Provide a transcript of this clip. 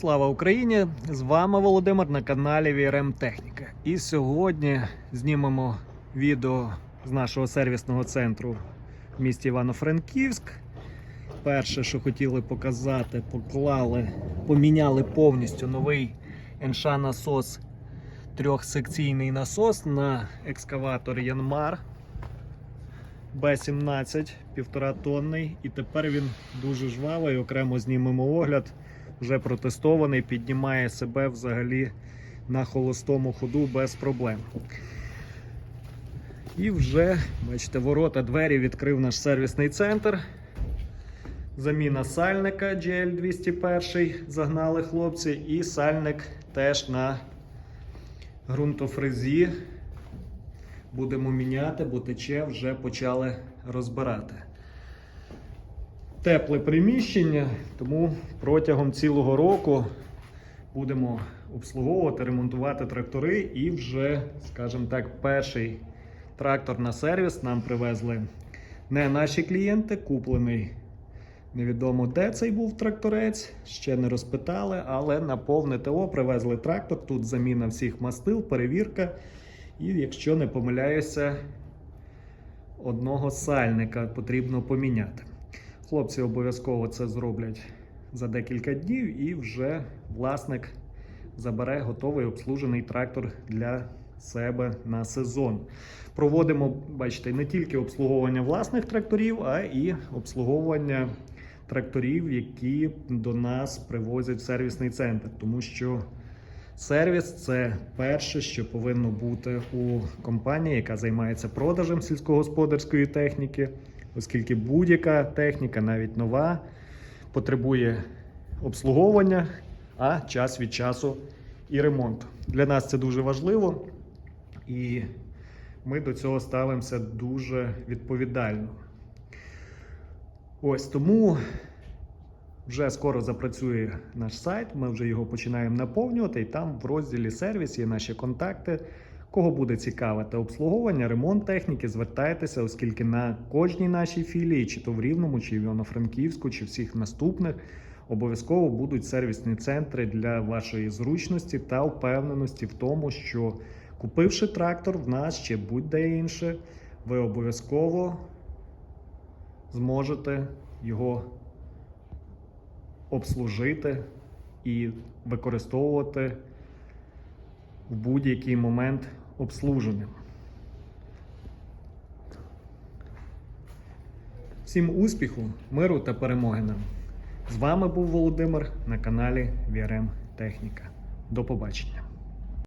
Слава Україні! З вами Володимир на каналі VRM Техніка. І сьогодні знімемо відео з нашого сервісного центру в місті Івано-Франківськ. Перше, що хотіли показати, поклали, поміняли повністю новий НШ насос, трьохсекційний насос на екскаватор Янмар Б17, півтора тонний. І тепер він дуже жвавий. Окремо знімемо огляд вже протестований, піднімає себе взагалі на холостому ходу без проблем. І вже, бачите, ворота, двері відкрив наш сервісний центр. Заміна сальника GL201 загнали хлопці, і сальник теж на ґрунтофрезі. Будемо міняти, бо тече вже почали розбирати тепле приміщення, тому протягом цілого року будемо обслуговувати, ремонтувати трактори. І вже, скажімо так, перший трактор на сервіс нам привезли не наші клієнти, куплений. Невідомо, де цей був тракторець, ще не розпитали, але на повне ТО привезли трактор. Тут заміна всіх мастил, перевірка. І якщо не помиляюся, одного сальника потрібно поміняти. Хлопці обов'язково це зроблять за декілька днів, і вже власник забере готовий обслужений трактор для себе на сезон. Проводимо, бачите, не тільки обслуговування власних тракторів, а і обслуговування тракторів, які до нас привозять в сервісний центр, тому що. Сервіс це перше, що повинно бути у компанії, яка займається продажем сільськогосподарської техніки, оскільки будь-яка техніка, навіть нова, потребує обслуговування, а час від часу і ремонту. Для нас це дуже важливо, і ми до цього ставимося дуже відповідально. Ось тому. Вже скоро запрацює наш сайт, ми вже його починаємо наповнювати, і там в розділі сервіс є наші контакти. Кого буде цікавити обслуговування, ремонт техніки, звертайтеся, оскільки на кожній нашій філії, чи то в Рівному, чи в Івано-Франківську, чи всіх наступних, обов'язково будуть сервісні центри для вашої зручності та впевненості в тому, що купивши трактор в нас чи будь-де інше, ви обов'язково зможете його обслужити і використовувати в будь-який момент обслуженим. Всім успіху, миру та перемоги нам! З вами був Володимир на каналі VRM Техніка. До побачення!